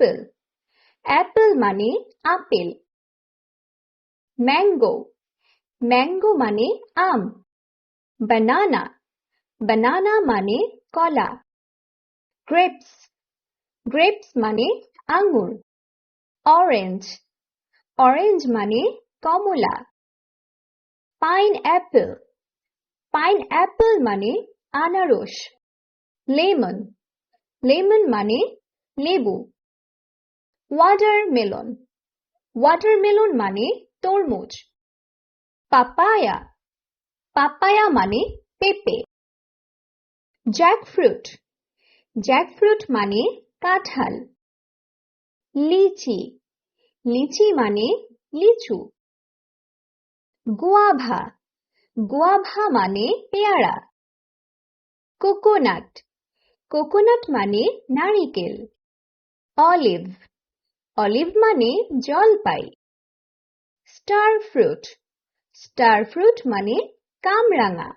Apple Apple মানে apple mango mango মানে আম বানানা বানানা মানে কলা গ্রেপস গ্রেপস মানে আঙ্গুর অরেঞ্জ অরেঞ্জ মানে কমলা পাইন অ্যাপেল পাইন অ্যাপেল মানে আনারস লেমন লেমন মানে লেবু ওয়াটারমেলন ওয়াটারমেলন মানে তরমুজ। পাপায়া পাপায়া মানে পেঁপে। জ্যাকফ্রুট জ্যাকফ্রুট মানে কাঁঠাল। লিচি লিচি মানে লিচু। গুয়াভা গুয়াভা মানে পেয়ারা। কোকোনাট কোকোনাট মানে নারিকেল। অলিভ অলিভ মানে জলপাই। স্টার ফ্রুট স্টার ফ্রুট মানে কামরাঙা।